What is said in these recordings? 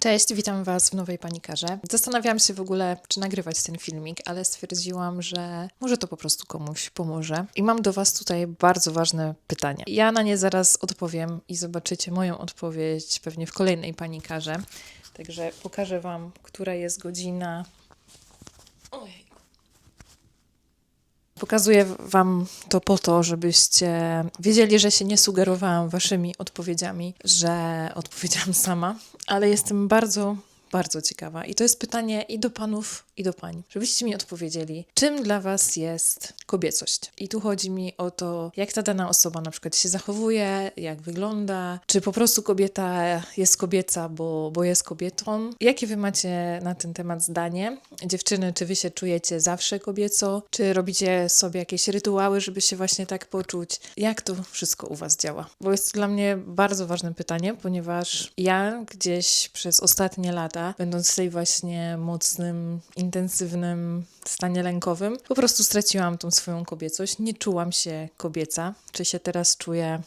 Cześć, witam Was w nowej panikarze. Zastanawiałam się w ogóle, czy nagrywać ten filmik, ale stwierdziłam, że może to po prostu komuś pomoże. I mam do Was tutaj bardzo ważne pytanie. Ja na nie zaraz odpowiem i zobaczycie moją odpowiedź pewnie w kolejnej panikarze. Także pokażę Wam, która jest godzina. Ojej. Pokazuję Wam to po to, żebyście wiedzieli, że się nie sugerowałam Waszymi odpowiedziami, że odpowiedziałam sama, ale jestem bardzo, bardzo ciekawa. I to jest pytanie i do panów, i do pań, żebyście mi odpowiedzieli, czym dla Was jest kobiecość. I tu chodzi mi o to, jak ta dana osoba na przykład się zachowuje, jak wygląda, czy po prostu kobieta jest kobieca, bo, bo jest kobietą. Jakie Wy macie na ten temat zdanie? Dziewczyny, czy Wy się czujecie zawsze kobieco? Czy robicie sobie jakieś rytuały, żeby się właśnie tak poczuć? Jak to wszystko u Was działa? Bo jest to dla mnie bardzo ważne pytanie, ponieważ ja gdzieś przez ostatnie lata, będąc w tej właśnie mocnym, intensywnym stanie lękowym, po prostu straciłam tą swoją kobiecość. Nie czułam się kobieca. Czy się teraz czuję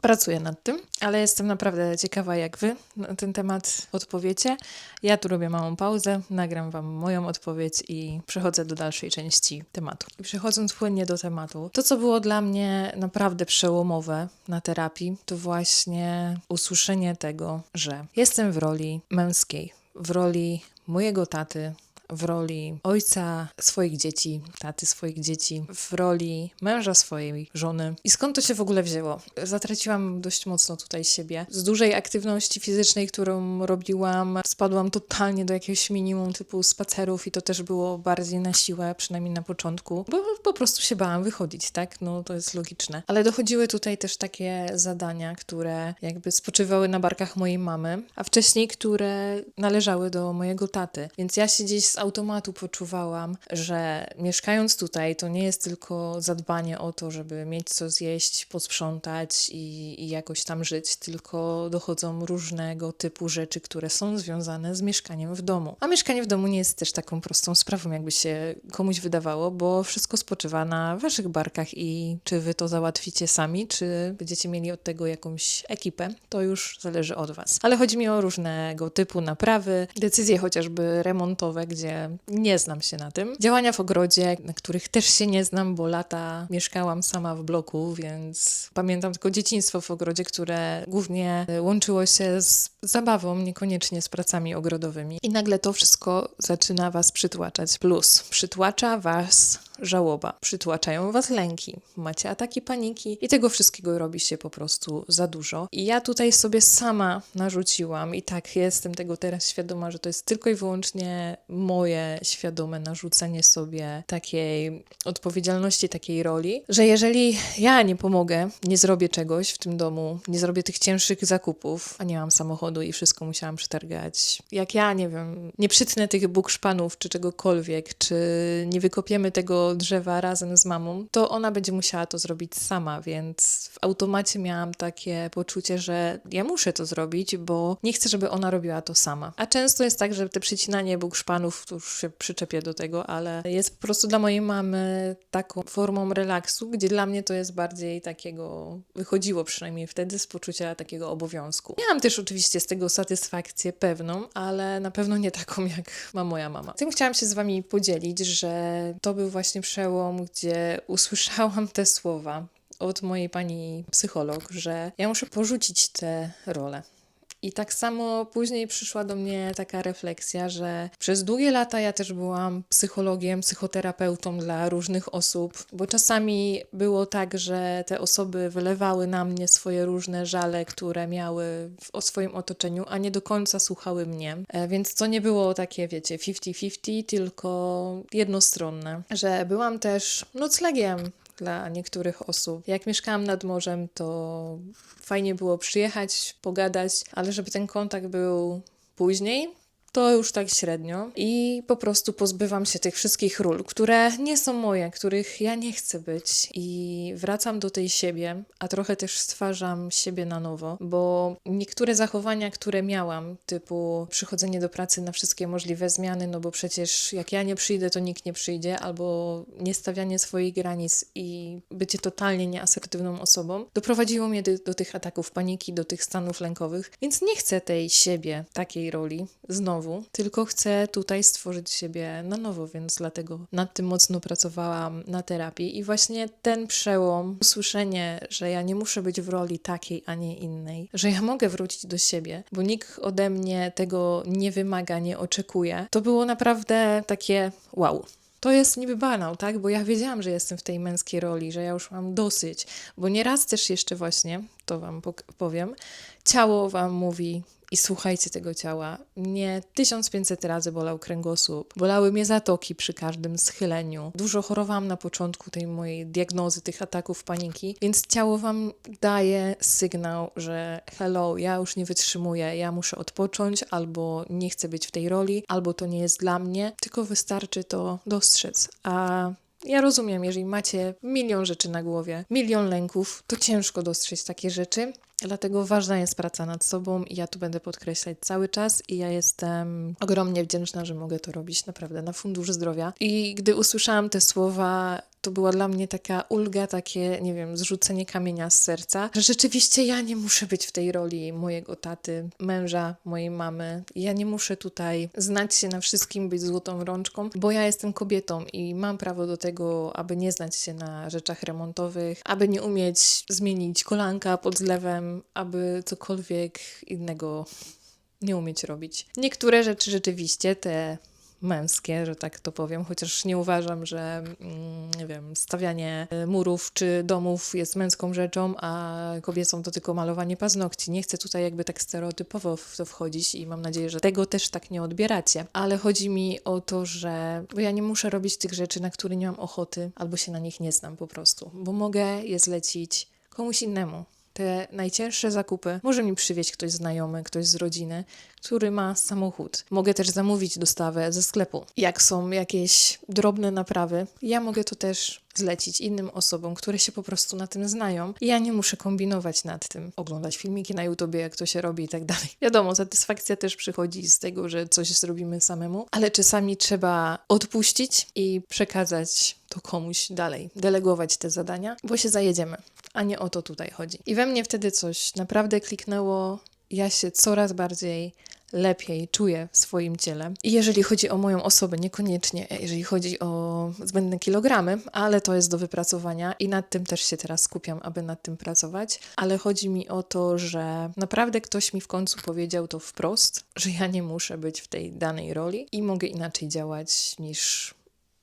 Pracuję nad tym, ale jestem naprawdę ciekawa, jak Wy na ten temat odpowiecie. Ja tu robię małą pauzę, nagram Wam moją odpowiedź i przechodzę do dalszej części tematu. I przechodząc płynnie do tematu, to co było dla mnie naprawdę przełomowe na terapii, to właśnie usłyszenie tego, że jestem w roli męskiej, w roli mojego taty, w roli ojca swoich dzieci, taty swoich dzieci, w roli męża swojej żony. I skąd to się w ogóle wzięło? Zatraciłam dość mocno tutaj siebie. Z dużej aktywności fizycznej, którą robiłam, spadłam totalnie do jakiegoś minimum typu spacerów i to też było bardziej na siłę, przynajmniej na początku, bo po prostu się bałam wychodzić, tak? No to jest logiczne. Ale dochodziły tutaj też takie zadania, które jakby spoczywały na barkach mojej mamy, a wcześniej, które należały do mojego taty. Więc ja się gdzieś z automatu poczuwałam, że mieszkając tutaj, to nie jest tylko zadbanie o to, żeby mieć co zjeść, posprzątać i, i jakoś tam żyć, tylko dochodzą różnego typu rzeczy, które są związane z mieszkaniem w domu. A mieszkanie w domu nie jest też taką prostą sprawą, jakby się komuś wydawało, bo wszystko spoczywa na waszych barkach i czy wy to załatwicie sami, czy będziecie mieli od tego jakąś ekipę, to już zależy od was. Ale chodzi mi o różnego typu naprawy, decyzje chociażby remontowe, gdzie nie znam się na tym. Działania w ogrodzie, na których też się nie znam, bo lata mieszkałam sama w bloku, więc pamiętam tylko dzieciństwo w ogrodzie, które głównie łączyło się z zabawą, niekoniecznie z pracami ogrodowymi. I nagle to wszystko zaczyna was przytłaczać. Plus przytłacza was żałoba, przytłaczają was lęki, macie ataki paniki i tego wszystkiego robi się po prostu za dużo. I ja tutaj sobie sama narzuciłam i tak jestem tego teraz świadoma, że to jest tylko i wyłącznie moje świadome narzucenie sobie takiej odpowiedzialności, takiej roli, że jeżeli ja nie pomogę, nie zrobię czegoś w tym domu, nie zrobię tych cięższych zakupów, a nie mam samochodu i wszystko musiałam przetargać, jak ja, nie wiem, nie przytnę tych bukszpanów czy czegokolwiek, czy nie wykopiemy tego drzewa razem z mamą, to ona będzie musiała to zrobić sama, więc w automacie miałam takie poczucie, że ja muszę to zrobić, bo nie chcę, żeby ona robiła to sama. A często jest tak, że te przycinanie bukszpanów, to już się przyczepię do tego, ale jest po prostu dla mojej mamy taką formą relaksu, gdzie dla mnie to jest bardziej takiego, wychodziło przynajmniej wtedy z poczucia takiego obowiązku. Miałam też oczywiście z tego satysfakcję pewną, ale na pewno nie taką, jak ma moja mama. Tym chciałam się z wami podzielić, że to był właśnie przełom, gdzie usłyszałam te słowa od mojej pani psycholog, że ja muszę porzucić te role. I tak samo później przyszła do mnie taka refleksja, że przez długie lata ja też byłam psychologiem, psychoterapeutą dla różnych osób, bo czasami było tak, że te osoby wylewały na mnie swoje różne żale, które miały w, o swoim otoczeniu, a nie do końca słuchały mnie. E, więc to nie było takie, wiecie, 50-50, tylko jednostronne, że byłam też noclegiem dla niektórych osób. Jak mieszkałam nad morzem, to fajnie było przyjechać, pogadać, ale żeby ten kontakt był później, to już tak średnio. I po prostu pozbywam się tych wszystkich ról, które nie są moje, których ja nie chcę być. I wracam do tej siebie, a trochę też stwarzam siebie na nowo, bo niektóre zachowania, które miałam, typu przychodzenie do pracy na wszystkie możliwe zmiany, no bo przecież jak ja nie przyjdę, to nikt nie przyjdzie, albo niestawianie swoich granic i bycie totalnie nieasertywną osobą, doprowadziło mnie do, do tych ataków paniki, do tych stanów lękowych, więc nie chcę tej siebie, takiej roli znowu, tylko chcę tutaj stworzyć siebie na nowo, więc dlatego nad tym mocno pracowałam na terapii i właśnie ten przełom, usłyszenie, że ja nie muszę być w roli takiej, a nie innej, że ja mogę wrócić do siebie, bo nikt ode mnie tego nie wymaga, nie oczekuje, to było naprawdę takie wow. To jest niby banał, tak? Bo ja wiedziałam, że jestem w tej męskiej roli, że ja już mam dosyć. Bo nieraz też jeszcze właśnie, to wam powiem, ciało wam mówi i słuchajcie tego ciała. Mnie 1500 razy bolał kręgosłup, bolały mnie zatoki przy każdym schyleniu. Dużo chorowałam na początku tej mojej diagnozy, tych ataków paniki, więc ciało wam daje sygnał, że hello, ja już nie wytrzymuję, ja muszę odpocząć, albo nie chcę być w tej roli, albo to nie jest dla mnie, tylko wystarczy to dostrzec. A ja rozumiem, jeżeli macie milion rzeczy na głowie, milion lęków, to ciężko dostrzec takie rzeczy. Dlatego ważna jest praca nad sobą i ja tu będę podkreślać cały czas i ja jestem ogromnie wdzięczna, że mogę to robić naprawdę na Fundusz Zdrowia. I gdy usłyszałam te słowa, to była dla mnie taka ulga, takie, nie wiem, zrzucenie kamienia z serca, że rzeczywiście ja nie muszę być w tej roli mojego taty, męża, mojej mamy. Ja nie muszę tutaj znać się na wszystkim, być złotą rączką, bo ja jestem kobietą i mam prawo do tego, aby nie znać się na rzeczach remontowych, aby nie umieć zmienić kolanka pod zlewem, aby cokolwiek innego nie umieć robić. Niektóre rzeczy rzeczywiście, te męskie, że tak to powiem, chociaż nie uważam, że mm, nie wiem, stawianie y, murów czy domów jest męską rzeczą, a kobiecą to tylko malowanie paznokci. Nie chcę tutaj jakby tak stereotypowo w to wchodzić i mam nadzieję, że tego też tak nie odbieracie. Ale chodzi mi o to, że bo ja nie muszę robić tych rzeczy, na które nie mam ochoty, albo się na nich nie znam po prostu, bo mogę je zlecić komuś innemu te najcięższe zakupy może mi przywieźć ktoś znajomy, ktoś z rodziny, który ma samochód. Mogę też zamówić dostawę ze sklepu. Jak są jakieś drobne naprawy, ja mogę to też zlecić innym osobom, które się po prostu na tym znają. I ja nie muszę kombinować nad tym, oglądać filmiki na YouTubie, jak to się robi i tak dalej. Wiadomo, satysfakcja też przychodzi z tego, że coś zrobimy samemu, ale czasami trzeba odpuścić i przekazać to komuś dalej, delegować te zadania, bo się zajedziemy, a nie o to tutaj chodzi. I we mnie wtedy coś naprawdę kliknęło. Ja się coraz bardziej lepiej czuję w swoim ciele. I jeżeli chodzi o moją osobę, niekoniecznie jeżeli chodzi o zbędne kilogramy, ale to jest do wypracowania i nad tym też się teraz skupiam, aby nad tym pracować. Ale chodzi mi o to, że naprawdę ktoś mi w końcu powiedział to wprost, że ja nie muszę być w tej danej roli i mogę inaczej działać niż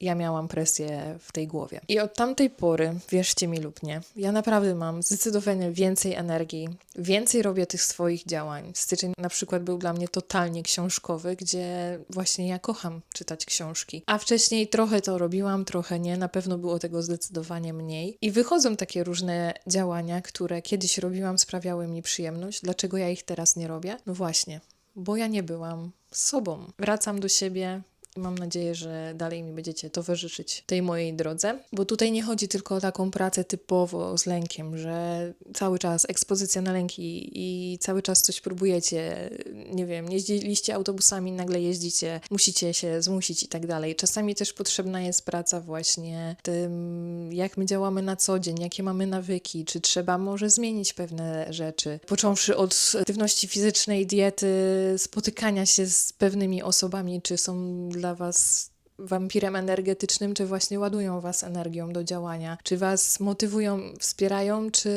ja miałam presję w tej głowie. I od tamtej pory, wierzcie mi lub nie, ja naprawdę mam zdecydowanie więcej energii, więcej robię tych swoich działań. Styczeń na przykład był dla mnie totalnie książkowy, gdzie właśnie ja kocham czytać książki. A wcześniej trochę to robiłam, trochę nie, na pewno było tego zdecydowanie mniej. I wychodzą takie różne działania, które kiedyś robiłam, sprawiały mi przyjemność. Dlaczego ja ich teraz nie robię? No właśnie, bo ja nie byłam sobą. Wracam do siebie, i mam nadzieję, że dalej mi będziecie towarzyszyć tej mojej drodze, bo tutaj nie chodzi tylko o taką pracę typowo z lękiem, że cały czas ekspozycja na lęki i cały czas coś próbujecie, nie wiem, jeździliście autobusami, nagle jeździcie, musicie się zmusić i tak dalej. Czasami też potrzebna jest praca właśnie tym, jak my działamy na co dzień, jakie mamy nawyki, czy trzeba może zmienić pewne rzeczy. Począwszy od aktywności fizycznej, diety, spotykania się z pewnymi osobami, czy są dla Was wampirem energetycznym, czy właśnie ładują Was energią do działania, czy Was motywują, wspierają, czy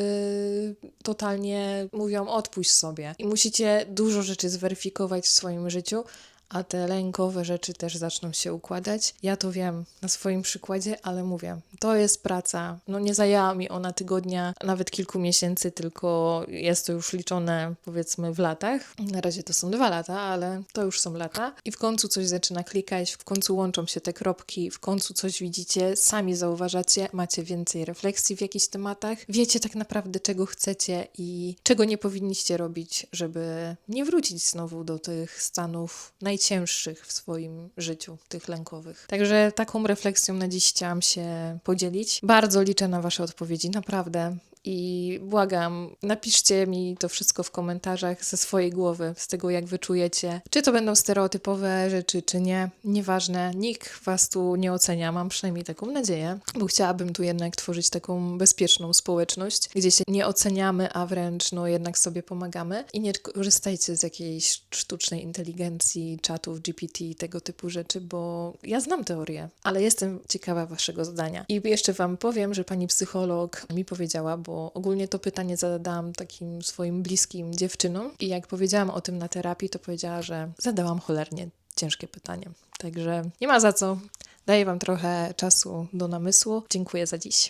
totalnie mówią odpuść sobie. I musicie dużo rzeczy zweryfikować w swoim życiu, a te lękowe rzeczy też zaczną się układać. Ja to wiem na swoim przykładzie, ale mówię, to jest praca. No nie zajęła mi ona tygodnia, nawet kilku miesięcy, tylko jest to już liczone powiedzmy w latach. Na razie to są dwa lata, ale to już są lata. I w końcu coś zaczyna klikać, w końcu łączą się te kropki, w końcu coś widzicie, sami zauważacie, macie więcej refleksji w jakichś tematach, wiecie tak naprawdę czego chcecie i czego nie powinniście robić, żeby nie wrócić znowu do tych stanów najcięższych najcięższych w swoim życiu, tych lękowych. Także taką refleksją na dziś chciałam się podzielić. Bardzo liczę na Wasze odpowiedzi, naprawdę. I błagam, napiszcie mi to wszystko w komentarzach ze swojej głowy, z tego jak wy czujecie. Czy to będą stereotypowe rzeczy, czy nie. Nieważne, nikt was tu nie ocenia, mam przynajmniej taką nadzieję, bo chciałabym tu jednak tworzyć taką bezpieczną społeczność, gdzie się nie oceniamy, a wręcz no jednak sobie pomagamy. I nie korzystajcie z jakiejś sztucznej inteligencji, czatów, GPT, tego typu rzeczy, bo ja znam teorię, ale jestem ciekawa waszego zdania. I jeszcze wam powiem, że pani psycholog mi powiedziała, bo ogólnie to pytanie zadałam takim swoim bliskim dziewczynom i jak powiedziałam o tym na terapii, to powiedziała, że zadałam cholernie ciężkie pytanie. Także nie ma za co. Daję wam trochę czasu do namysłu. Dziękuję za dziś.